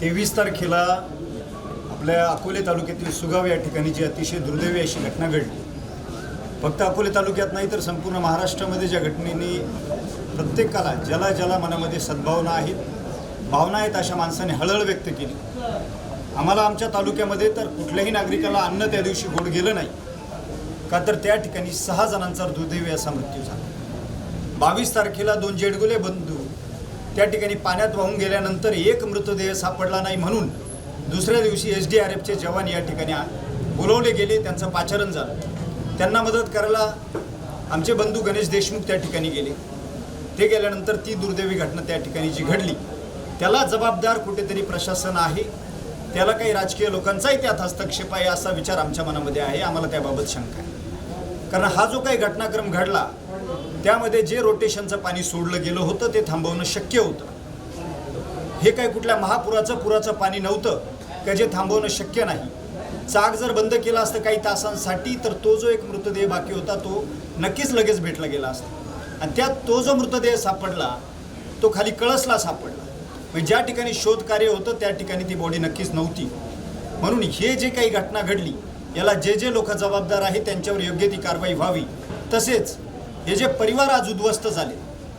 तेवीस तारखेला आपल्या अकोले तालुक्यातील सुगाव या ठिकाणी जी अतिशय दुर्दैवी अशी घटना घडली. फक्त अकोले तालुक्यात नाही तर संपूर्ण महाराष्ट्रामध्ये ज्या घटनेने प्रत्येकाला ज्याला ज्याला मनामध्ये सद्भावना आहेत भावना आहेत अशा माणसाने हळहळ व्यक्त केली. आम्हाला आमच्या तालुक्यामध्ये तर कुठल्याही नागरिकाला अन्न त्या दिवशी गोड गेलं नाही का तर त्या ठिकाणी सहा जणांचा दुर्दैवी असा मृत्यू झाला. बावीस तारखेला दोन जेडगुले बंधू त्या ठिकाणी पाण्यात वाहून गेल्यानंतर एक मृतदेह सापडला नाही म्हणून दुसऱ्या दिवशी एस डी आर एफचे जवान या ठिकाणी बोलवले गेले त्यांचं पाचारण झालं. त्यांना मदत करायला आमचे बंधू गणेश देशमुख त्या ठिकाणी गेले. ते गेल्यानंतर ती दुर्दैवी घटना त्या ठिकाणी जी घडली त्याला जबाबदार कुठेतरी प्रशासन आहे त्याला काही राजकीय लोकांचाही त्यात हस्तक्षेप आहे असा विचार आमच्या मनामध्ये आहे आम्हाला त्याबाबत शंका आहे. कारण हा जो काही घटनाक्रम घडला त्यामध्ये जे रोटेशनचं पाणी सोडलं गेलं होतं ते थांबवणं शक्य होतं. हे काय कुठल्या महापुराचं पुराचं पाणी नव्हतं का जे थांबवणं शक्य नाही? चाक जर बंद केला असतं काही तासांसाठी तर तो जो एक मृतदेह बाकी होता तो नक्कीच लगेच भेटला गेला असता. आणि त्यात तो जो मृतदेह सापडला तो खाली कळसला सापडला. म्हणजे ज्या ठिकाणी शोध कार्य होतं त्या ठिकाणी ती बॉडी नक्कीच नव्हती. म्हणून हे जे काही घटना घडली याला जे जे लोक जबाबदार आहेत त्यांच्यावर योग्य ती कारवाई व्हावी. तसेच हे जे परिवार आज उद्ध्वस्त झाले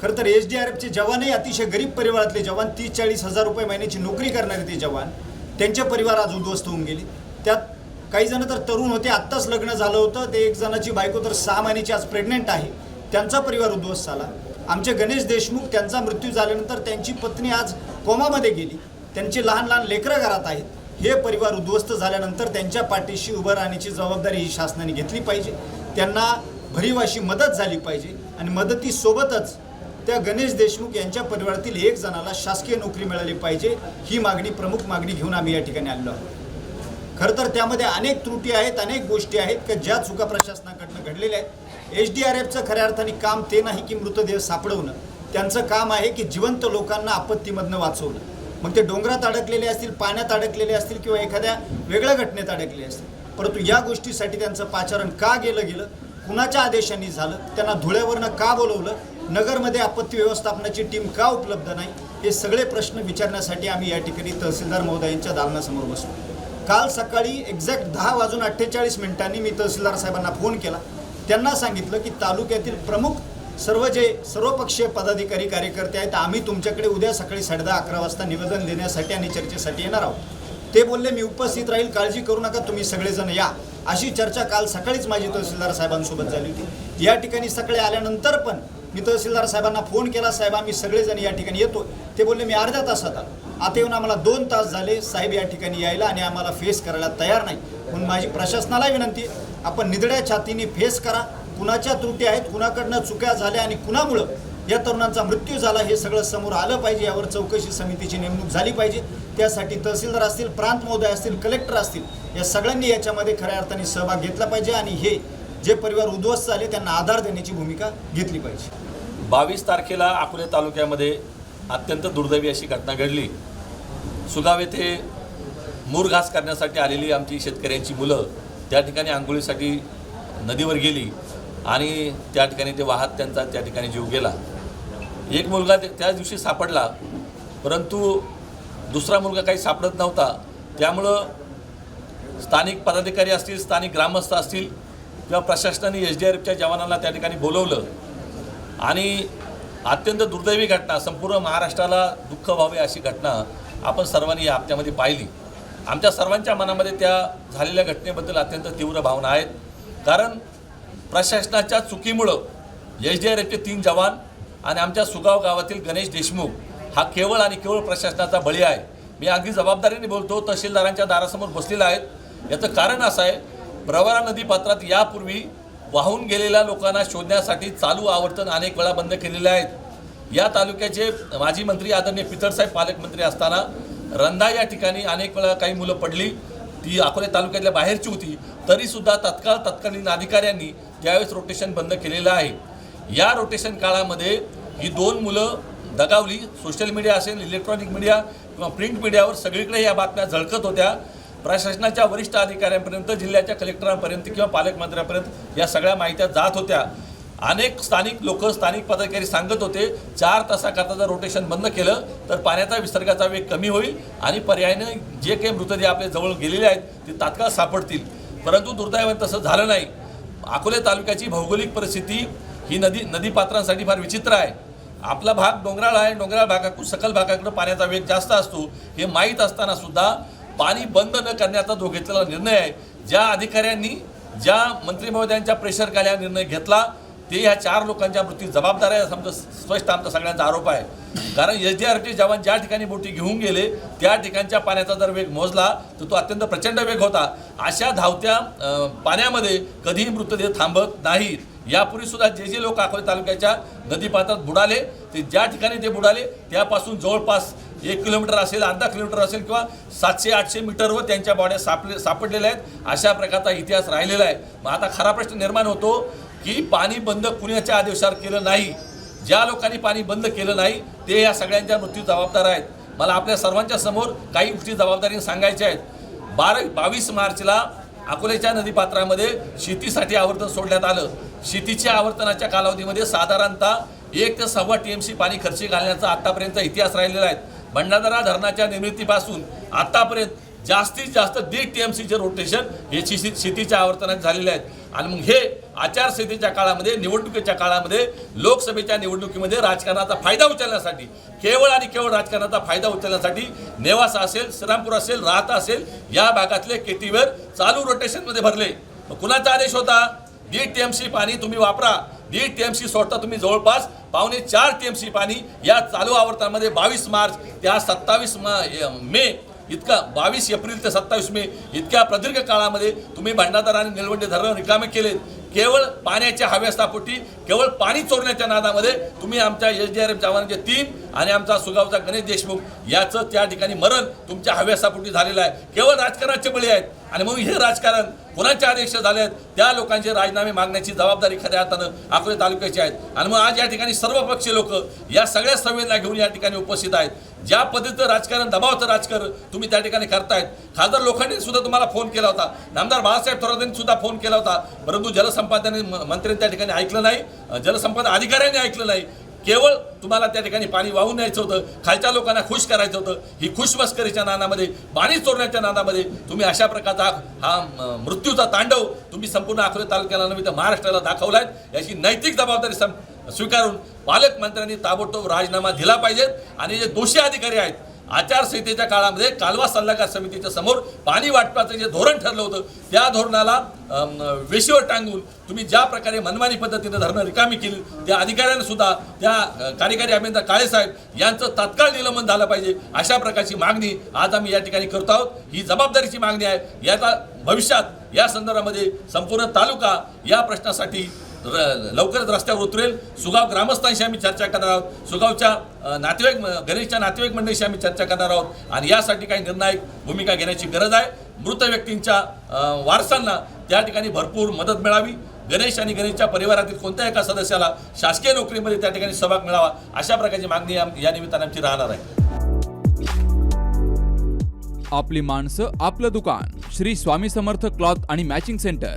खरं तर एस डी आर एफचे जवानही अतिशय गरीब परिवारातले जवान तीस चाळीस हजार रुपये महिन्याची नोकरी करणारे ते जवान त्यांचे परिवार आज उद्ध्वस्त होऊन गेले. त्यात काही जण तर तरुण होते आत्ताच लग्न झालं होतं ते एक जणाची बायको तर सहा महिन्याची आज प्रेग्नेंट आहे त्यांचा परिवार उद्ध्वस्त झाला. आमचे गणेश देशमुख त्यांचा मृत्यू झाल्यानंतर त्यांची पत्नी आज कोमामध्ये गेली. त्यांची लहान लहान लेकरं घरात आहेत. हे परिवार उद्ध्वस्त झाल्यानंतर त्यांच्या पाठीशी उभं राहण्याची जबाबदारी ही शासनाने घेतली पाहिजे. त्यांना भरीव अशी मदत झाली पाहिजे आणि मदतीसोबतच त्या गणेश देशमुख यांच्या परिवारातील एक जणाला शासकीय नोकरी मिळाली पाहिजे ही मागणी प्रमुख मागणी घेऊन आम्ही या ठिकाणी आलेलो आहोत. खरं तर त्यामध्ये अनेक त्रुटी आहेत अनेक गोष्टी आहेत की ज्या चुका प्रशासनाकडनं घडलेल्या आहेत. एच डी आर एफचं खऱ्या अर्थाने काम ते नाही की मृतदेह सापडवणं. त्यांचं काम आहे की जिवंत लोकांना आपत्तीमधनं वाचवणं. मग ते डोंगरात अडकलेले असतील पाण्यात अडकलेले असतील किंवा एखाद्या वेगळ्या घटनेत अडकले असतील. परंतु या गोष्टीसाठी त्यांचं पाचारण का गेलं गेलं कुणाच्या आदेशाने झालं त्यांना धुळ्यावरनं का बोलवलं नगरमध्ये आपत्ती व्यवस्थापनाची टीम का उपलब्ध नाही हे सगळे प्रश्न विचारण्यासाठी आम्ही या ठिकाणी तहसीलदार महोदयांच्या दालनासमोर बसलो. काल सकाळी एक्झॅक्ट दहा वाजून अठ्ठेचाळीस मिनिटांनी मी तहसीलदार साहेबांना फोन केला. त्यांना सांगितलं की तालुक्यातील प्रमुख सर्व जे सर्वपक्षीय पदाधिकारी कार्यकर्ते आहेत आम्ही तुमच्याकडे उद्या सकाळी साडेदहा अकरा वाजता निवेदन देण्यासाठी आणि चर्चेसाठी येणार आहोत. ते बोलले मी उपस्थित राहील काळजी करू नका तुम्ही सगळेजण या. अशी चर्चा काल सकाळीच माझी तहसीलदार साहेबांसोबत झाली होती. या ठिकाणी सकाळी आल्यानंतर पण मी तहसीलदार साहेबांना फोन केला साहेब आम्ही सगळेजण या ठिकाणी येतो. ते बोलले मी अर्ध्या तासात आलो. आता येऊन आम्हाला दोन तास झाले साहेब या ठिकाणी यायला आणि आम्हाला फेस करायला तयार नाही. म्हणून माझी प्रशासनाला विनंती आपण निधड्या छातीने फेस करा. कुणाच्या त्रुटी आहेत कुणाकडनं चुक्या झाल्या आणि कुणामुळं ज्या तरुणांचा मृत्यू झाला हे सगळं समोर आलं पाहिजे. यावर चौकशी समितीची नेमणूक झाली पाहिजे. त्यासाठी तहसीलदार असतील प्रांत महोदय असतील कलेक्टर असतील या सगळ्यांनी याच्यामध्ये खऱ्या अर्थाने सहभाग घेतला पाहिजे आणि हे जे परिवार उद्ध्वस्त झाले त्यांना आधार देण्याची भूमिका घेतली पाहिजे. बावीस तारखेला अकोले तालुक्यामध्ये अत्यंत दुर्दैवी अशी घटना घडली. सुगाव येथे मूर घास करण्यासाठी आलेली आमची शेतकऱ्यांची मुलं त्या ठिकाणी आंघोळीसाठी नदीवर गेली आणि त्या ठिकाणी ते वाहत त्यांचा त्या ठिकाणी जीव गेला. एक मुलगा ते- त्याच दिवशी सापडला परंतु दुसरा मुलगा काही सापडत नव्हता. त्यामुळं स्थानिक पदाधिकारी असतील स्थानिक ग्रामस्थ असतील किंवा प्रशासनाने एस डी आर एफच्या जवानांना त्या ठिकाणी बोलवलं. आणि अत्यंत दुर्दैवी घटना संपूर्ण महाराष्ट्राला दुःख व्हावे अशी घटना आपण सर्वांनी या हप्त्यामध्ये पाहिली. आमच्या सर्वांच्या मनामध्ये त्या झालेल्या घटनेबद्दल अत्यंत तीव्र भावना आहेत. कारण प्रशासनाच्या चुकीमुळं एस डी आर एफचे तीन जवान आणि आमच्या सुगाव गावातील गणेश देशमुख हा केवळ आणि केवळ प्रशासनाचा बळी आहे. मी अगदी जबाबदारीने बोलतो तहसीलदारांच्या दारासमोर बसलेला आहेत. याचं कारण असं आहे प्रवरा नदी पात्रात यापूर्वी वाहून गेलेल्या लोकांना शोधण्यासाठी चालू आवर्तन अनेक वेळा बंद केलेले आहेत. या तालुक्याचे माजी मंत्री आदरणीय पितळसाहेब पालकमंत्री असताना रंधा या ठिकाणी अनेक वेळा काही मुलं पडली. ती अकोले तालुक्यातल्या बाहेरची होती. तरीसुद्धा तत्काळ तत्कालीन अधिकाऱ्यांनी त्यावेळेस रोटेशन बंद केलेलं आहे. या रोटेशन काळामध्ये ही दोन मुलं दगावली. सोशल मीडिया असेल इलेक्ट्रॉनिक मीडिया किंवा प्रिंट मीडियावर सगळीकडे या बातम्या झळकत होत्या. प्रशासनाच्या वरिष्ठ अधिकाऱ्यांपर्यंत जिल्ह्याच्या कलेक्टरांपर्यंत किंवा पालकमंत्र्यांपर्यंत या सगळ्या माहित्या जात होत्या. अनेक स्थानिक लोक स्थानिक पदाधिकारी सांगत होते चार तासाकरता जर रोटेशन बंद केलं तर पाण्याचा विसर्गाचा वेग कमी होईल आणि पर्यायाने जे काही मृतदेह आपल्या जवळ गेलेले आहेत ते तात्काळ सापडतील. परंतु दुर्दैवाने तसं झालं नाही. अकोले तालुक्याची भौगोलिक परिस्थिती ही नदी नदीपात्रांसाठी फार विचित्र आहे. आपला भाग डोंगराळ आहे डोंगराळ भागाकडून सकल भागाकडे पाण्याचा वेग जास्त असतो. हे माहीत असताना सुद्धा पाणी बंद न करण्याचा जो घेतलेला निर्णय आहे. ज्या अधिकाऱ्यांनी ज्या मंत्री महोदयांच्या प्रेशर खाली निर्णय घेतला ते ह्या चार लोकांच्या मृत्यू जबाबदार आहे समजा स्पष्ट आमचा सगळ्यांचा आरोप आहे. कारण एस डी आर टी जवान ज्या ठिकाणी बोटी घेऊन गेले त्या ठिकाणच्या पाण्याचा जर वेग मोजला तर तो अत्यंत प्रचंड वेग होता. अशा धावत्या पाण्यामध्ये कधीही मृतदेह थांबत नाहीत. यापूर्वी सुद्धा जे जे लोक अकोले तालुक्याच्या नदीपात्रात बुडाले ते ज्या ठिकाणी ते बुडाले त्यापासून जवळपास एक किलोमीटर असेल अर्धा किलोमीटर असेल किंवा सातशे आठशे मीटरवर त्यांच्या बॉड्या सापले सापडलेल्या आहेत. अशा प्रकारचा इतिहास राहिलेला आहे. मग आता खरा प्रश्न निर्माण होतो की पाणी बंद कुणाच्या आदेशावर केलं नाही. ज्या लोकांनी पाणी बंद केलं नाही ते या सगळ्यांच्या मृत्यू जबाबदार आहेत. मला आपल्या सर्वांच्या समोर काही गोष्टी जबाबदारीने सांगायच्या आहेत. बारा बावीस मार्चला अकोल्याच्या नदीपात्रामध्ये शेतीसाठी आवर्तन सोडण्यात आलं. शेतीच्या आवर्तनाच्या कालावधीमध्ये साधारणतः एक ते सव्वा टी एम सी पाणी खर्ची घालण्याचा आत्तापर्यंतचा इतिहास राहिलेला आहे. भंडारा धरणाच्या निर्मितीपासून आत्तापर्यंत जास्तीत जास्त दीड टी एम सीचे रोटेशन हे शेती शेतीच्या आवर्तनात झालेले आहेत. आणि मग हे आचारसंहितेच्या काळामध्ये निवडणुकीच्या काळामध्ये लोकसभेच्या निवडणुकीमध्ये राजकारणाचा फायदा उचलण्यासाठी केवळ आणि केवळ राजकारणाचा फायदा उचलण्यासाठी नेवासा असेल श्रीरामपूर असेल राहता असेल या भागातले केटीवर चालू रोटेशनमध्ये भरले. मग कुणाचा आदेश होता? दीड टी एम सी पाणी तुम्ही वापरा. दीड टी एम सी सोडता तुम्ही जवळपास पावणे चार टी एम सी पाणी या चालू आवर्तनामध्ये बावीस मार्च त्या सत्तावीस मे इतका बावीस एप्रिल ते सत्तावीस मे इतक्या प्रदीर्घ काळामध्ये तुम्ही भंडारा आणि निलवंडे धरण रिकामे केलेत. केवळ पाण्याच्या हव्यासापोटी केवळ पाणी चोरण्याच्या नादामध्ये तुम्ही आमच्या एस डी आर एफ जवानांचे तीन आणि आमचा सुगावचा गणेश देशमुख याचं त्या ठिकाणी मरण तुमच्या हव्यासापोटी झालेलं आहे. केवळ राजकारणाचे बळी आहेत. आणि म्हणून हे राजकारण कोणाच्या आदेश झाले आहेत त्या लोकांचे राजीनामे मागण्याची जबाबदारी खऱ्या अर्थानं अकोले तालुक्याची आहेत. आणि मग आज या ठिकाणी सर्व पक्षीय लोक या सगळ्या संवेदना घेऊन या ठिकाणी उपस्थित आहेत. ज्या पद्धतीचं राजकारण दबावचं राजकारण तुम्ही त्या ठिकाणी करतायत. खासदार लोखंडे सुद्धा तुम्हाला फोन केला होता. नामदार बाळासाहेब थोरातांनी सुद्धा फोन केला होता. परंतु जलसंपादन मंत्र्यांनी त्या ठिकाणी ऐकलं नाही. जलसंपदा अधिकाऱ्यांनी ऐकलं नाही. केवळ तुम्हाला त्या ठिकाणी पाणी वाहून न्यायचं होतं खालच्या लोकांना खुश करायचं होतं ही खुशमस्करीच्या नादामध्ये पाणी चोरण्याच्या नादामध्ये तुम्ही अशा प्रकारचा हा मृत्यूचा तांडव तुम्ही संपूर्ण अकोले तालुक्याला नव्हे तर महाराष्ट्राला दाखवलाय. याची नैतिक जबाबदारी सं स्वीकारून पालकमंत्र्यांनी ताबडतोब राजीनामा दिला पाहिजेत आणि जे दोषी अधिकारी आहेत आचारसंहितेच्या काळामध्ये कालवा सल्लागार समितीच्या समोर पाणी वाटपाचं जे धोरण ठरलं होतं त्या धोरणाला वेशीवर टांगून तुम्ही ज्या प्रकारे मनमानी पद्धतीने धरणं रिकामी केली त्या अधिकाऱ्यांना सुद्धा त्या कार्यकारी अभियंता काळेसाहेब यांचं तात्काळ निलंबन झालं पाहिजे अशा प्रकारची मागणी आज आम्ही या ठिकाणी करतो आहोत. ही जबाबदारीची मागणी आहे. याचा भविष्यात या संदर्भामध्ये संपूर्ण तालुका या प्रश्नासाठी लवकरच रस्त्यावर उतरेल. सुगाव ग्रामस्थांशी आम्ही चर्चा करणार आहोत. सुगावच्या नातेवाईक गणेशच्या नातेवाईक मंडळीशी आम्ही चर्चा करणार आहोत. आणि यासाठी काही निर्णायक भूमिका घेण्याची गरज आहे. मृत व्यक्तींच्या वारसांना त्या ठिकाणी भरपूर मदत मिळावी. गणेश आणि गणेशच्या परिवारातील कोणत्याही एका सदस्याला शासकीय नोकरीमध्ये त्या ठिकाणी सहभाग मिळावा अशा प्रकारची मागणी या निमित्ताने आमची राहणार आहे. आपली माणसं आपलं दुकान. श्री स्वामी समर्थ क्लॉथ आणि मॅचिंग सेंटर.